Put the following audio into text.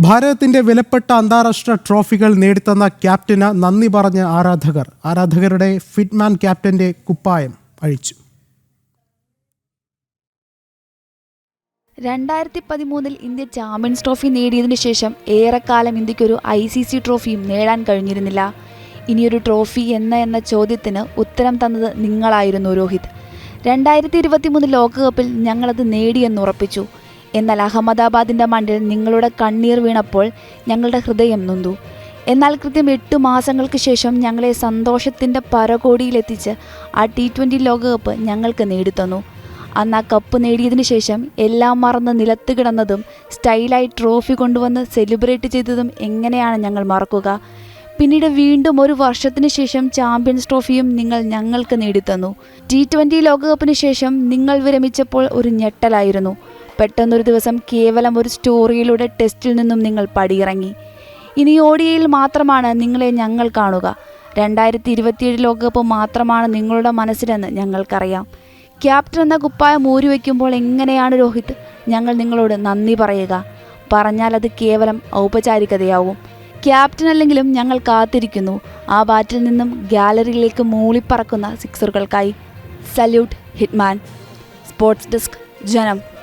ഭാരതത്തിന്റെ വിലപ്പെട്ട അന്താരാഷ്ട്ര ട്രോഫികൾ നേടിത്തന്ന ക്യാപ്റ്റന് നന്ദി പറഞ്ഞ് ആരാധകർ. ആരാധകരുടെ ഫിറ്റ്മാൻ ക്യാപ്റ്റന്റെ കുപ്പായം അഴിച്ചു. രണ്ടായിരത്തി പതിമൂന്നിൽ ഇന്ത്യ ചാമ്പ്യൻസ് ട്രോഫി നേടിയതിന് ശേഷം ഏറെക്കാലം ഇന്ത്യക്കൊരു ഐ സി സി ട്രോഫിയും നേടാൻ കഴിഞ്ഞിരുന്നില്ല. ഇനിയൊരു ട്രോഫി എന്ന എന്ന ചോദ്യത്തിന് ഉത്തരം തന്നത് നിങ്ങളായിരുന്നു രോഹിത്. രണ്ടായിരത്തി ഇരുപത്തി മൂന്ന് ലോകകപ്പിൽ ഞങ്ങളത് നേടിയെന്ന് ഉറപ്പിച്ചു. എന്നാൽ അഹമ്മദാബാദിന്റെ മണ്ണിൽ നിങ്ങളുടെ കണ്ണീർ വീണപ്പോൾ ഞങ്ങളുടെ ഹൃദയം നൊന്തു. എന്നാൽ കൃത്യം എട്ട് മാസങ്ങൾക്ക് ശേഷം ഞങ്ങളെ സന്തോഷത്തിന്റെ പരകോടിയിലെത്തിച്ച് ആ ടി ട്വന്റി ലോകകപ്പ് ഞങ്ങൾക്ക് നേടിത്തന്നു. അന്ന് ആ കപ്പ് നേടിയതിനു ശേഷം എല്ലാം മറന്ന് നിലത്ത് കിടന്നതും സ്റ്റൈലായി ട്രോഫി കൊണ്ടുവന്ന് സെലിബ്രേറ്റ് ചെയ്തതും എങ്ങനെയാണ് ഞങ്ങൾ മറക്കുക. പിന്നീട് വീണ്ടും ഒരു വർഷത്തിന് ശേഷം ചാമ്പ്യൻസ് ട്രോഫിയും നിങ്ങൾ ഞങ്ങൾക്ക് നേടിത്തന്നു. ടി ട്വന്റി ലോകകപ്പിന് ശേഷം നിങ്ങൾ വിരമിച്ചപ്പോൾ ഒരു ഞെട്ടലായിരുന്നു. പെട്ടെന്നൊരു ദിവസം കേവലം ഒരു സ്റ്റോറിയിലൂടെ ടെസ്റ്റിൽ നിന്നും നിങ്ങൾ പടിയിറങ്ങി. ഇനി ഓഡിയയിൽ മാത്രമാണ് നിങ്ങളെ ഞങ്ങൾ കാണുക. രണ്ടായിരത്തി ഇരുപത്തിയേഴ് ലോകകപ്പ് മാത്രമാണ് നിങ്ങളുടെ മനസ്സിലെന്ന് ഞങ്ങൾക്കറിയാം. ക്യാപ്റ്റൻ എന്ന കുപ്പായം ഊരി വയ്ക്കുമ്പോൾ എങ്ങനെയാണ് രോഹിത്? ഞങ്ങൾ നിങ്ങളോട് നന്ദി പറയുക. പറഞ്ഞാൽ അത് കേവലം ഔപചാരികതയാവും. ക്യാപ്റ്റൻ അല്ലെങ്കിലും ഞങ്ങൾ കാത്തിരിക്കുന്നു. ആ ബാറ്റിൽ നിന്നും ഗാലറിയിലേക്ക് മൂളിപ്പറക്കുന്ന സിക്സറുകൾക്കായി. Salute hitman. Sports desk Janam.